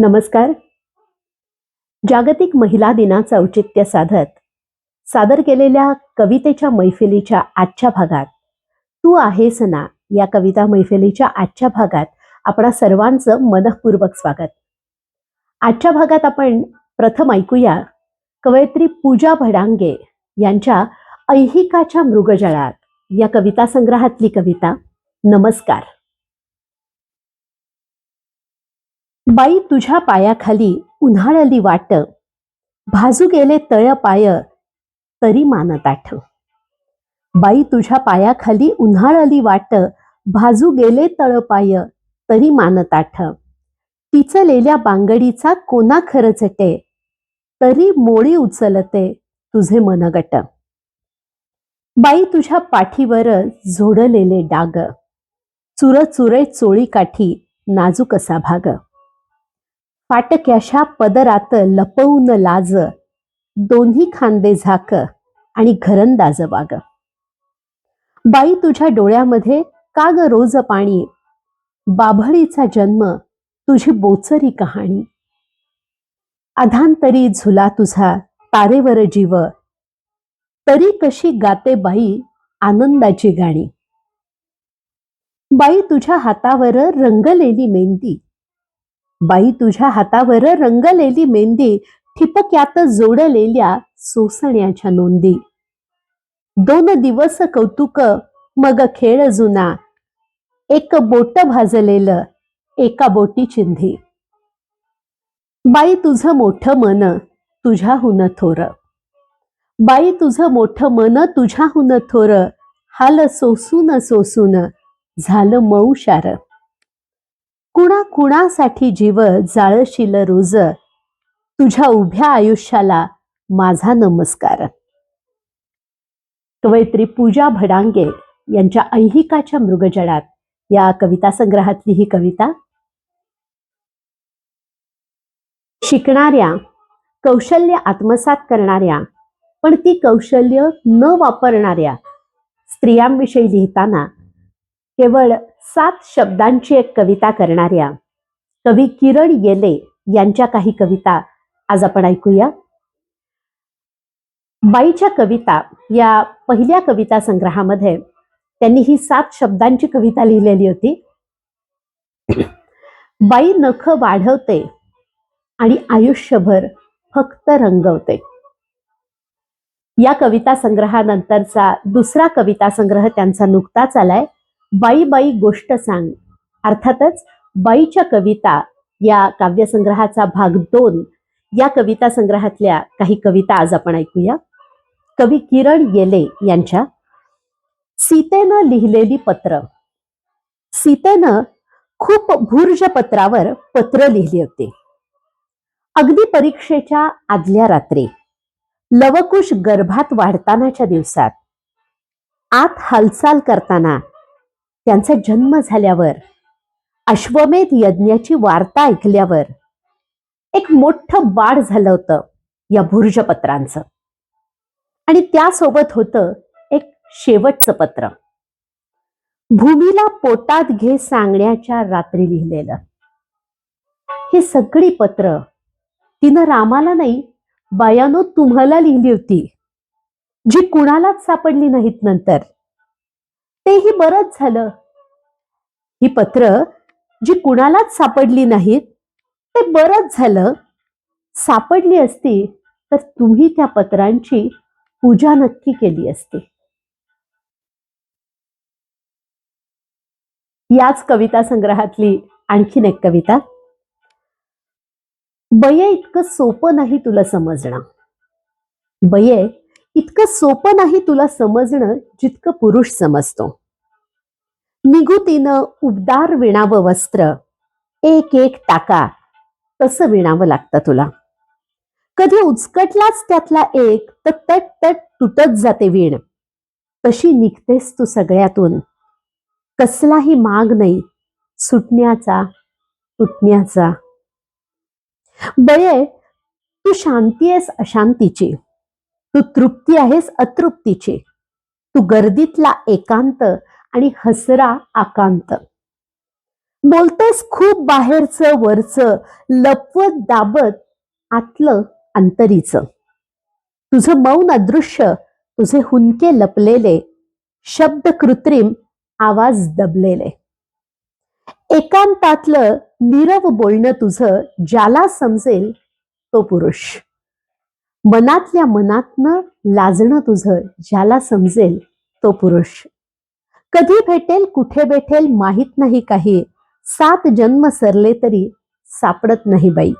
नमस्कार. जागतिक महिला दिनाचं औचित्य साधत सादर केलेल्या कवितेच्या मैफिलीच्या आजच्या भागात तू आहेस ना या कविता मैफिलीच्या आजच्या भागात आपणा सर्वांचं मनःपूर्वक स्वागत. आजच्या भागात आपण प्रथम ऐकूया. कवयित्री पूजा भडांगे यांच्या ऐहिकाच्या मृगजळात या कविता संग्रहातली कविता. नमस्कार. बाई तुझ्या पायाखाली उन्हाळली वाट भाजू गेले तळ पाय तरी मानत आठ. बाई तुझ्या पायाखाली उन्हाळली वाट भाजू गेले तळ पाय तरी मानत आठ. टिचलेल्या बांगडीचा कोणा खरचटे तरी मोळी उचलते तुझे मनगट. बाई तुझ्या पाठीवर झोडलेले डाग. चुर चुरे चोळी काठी नाजूक असा भाग. फाटक्याशा पदरात लपवून लाज. दोन्ही खांदे झाक आणि घरंदाज वाग. बाई तुझ्या डोळ्यामध्ये का ग रोज पाणी. बाभळीचा जन्म तुझी बोचरी कहाणी. अधांतरी झुला तुझा तारेवर जीव. तरी कशी गाते बाई आनंदाची गाणी. बाई तुझ्या हातावर रंगलेली मेहंदी. बाई तुझ्या हातावर रंगलेली मेहंदी ठिपक्यात जोडलेल्या सोसण्याच्या नोंदी. दोन दिवस कौतुक मग खेळ जुना. एक बोट भाजलेलं एका बोटी चिंधी. बाई तुझं मोठं मन तुझ्याहून थोर. बाई तुझं मोठं मन तुझ्याहून थोर. हाल सोसून सोसून झालं मऊ शार. कुणा कुणासाठी जीव जाळशील रोज? तुझ्या उभ्या आयुष्याला माझा नमस्कार. कवयित्री पूजा भडांगे यांच्या ऐहिकाच्या मृगजळात या कविता संग्रहातली ही कविता शिकणाऱ्या कौशल्य आत्मसात करणाऱ्या पण ती कौशल्य न वापरणाऱ्या स्त्रियांविषयी लिहिताना केवळ सात शब्दांची एक कविता करणाऱ्या कवी किरण येले यांच्या काही कविता आज आपण ऐकूया. बाईच्या कविता या पहिल्या कविता संग्रहामध्ये त्यांनी ही सात शब्दांची कविता लिहिलेली होती. बाई नख वाढवते आणि आयुष्यभर फक्त रंगवते. या कविता संग्रहानंतरचा दुसरा कविता संग्रह त्यांचा नुकताच आलाय. बाई बाई गोष्ट सांग. अर्थातच बाईच्या कविता या काव्यसंग्रहाचा भाग दोन या कविता संग्रहातल्या काही कविता आज आपण ऐकूया. कवी किरण येले यांच्या सीतेनं लिहिलेली पत्र. सीतेनं खूप भूर्ज पत्रावर पत्र लिहिली होती. अगदी परीक्षेच्या आदल्या रात्री लवकुश गर्भात वाढतानाच्या दिवसात आत हालचाल करताना त्यांचा जन्म झाल्यावर अश्वमेध यज्ञाची वार्ता ऐकल्यावर एक मोठं बाळ झालं होतं या भुर्जपत्रांचं. आणि त्यासोबत होतं एक शेवटचं पत्र. भूमीला पोटात घे सांगण्याच्या रात्री लिहिलेलं. ही सगळी पत्र तिनं रामाला नाही बायानो तुम्हाला लिहिली होती जी कुणालाच सापडली नाहीत नंतर. तेही बरंच झालं. ही पत्र जी कुणालाच सापडली नाहीत ते बरंच झालं. सापडली असती तर तुम्ही त्या पत्रांची पूजा नक्की केली असती. याच कविता संग्रहातली आणखीन एक कविता. बये इतकं सोपं नाही तुला समजणं. बये इतकं सोपं नाही तुला समजणं जितकं पुरुष समजतो. निगुतीनं उबदार विणावं वस्त्र एक एक टाका तसं विणावं लागतं तुला. कधी उचकटलाच त्यातला एक तर तट तट तुटत जाते वीण. तशी निघतेस तू सगळ्यातून. कसलाही माग नाही सुटण्याचा तुटण्याचा. बये तू शांती आहेस अशांतीची. तू तृप्ती आहेस अतृप्तीची. तू गर्दीतला एकांत आणि हसरा आकांत. बोलतेस खूप बाहेरचं वरचं लपवत दाबत आतलं अंतरीचं. तुझं मौन अदृश्य तुझे हुंके लपलेले शब्द कृत्रिम आवाज दबलेले. एकांतातलं नीरव बोलणं तुझं ज्याला समजेल तो पुरुष. मनातल्या मनातनं लाजणं तुझं ज्याला समजेल तो पुरुष. कधी भेटेल कुठे भेटेल माहीत नाही काही. सात जन्म सरले तरी सापडत नाही बाई.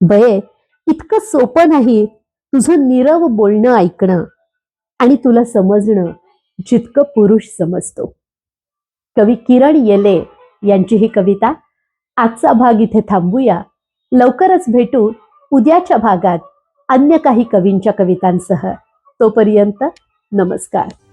बये इतकं सोपं नाही तुझं नीरव बोलणं ऐकणं आणि तुला समजणं जितकं पुरुष समजतो. कवी किरण येले यांची ही कविता. आजचा भाग इथे थांबूया. लवकरच भेटू उद्याच्या भागात अन्य काही कवींच्या कवितांसह. तोपर्यंत नमस्कार.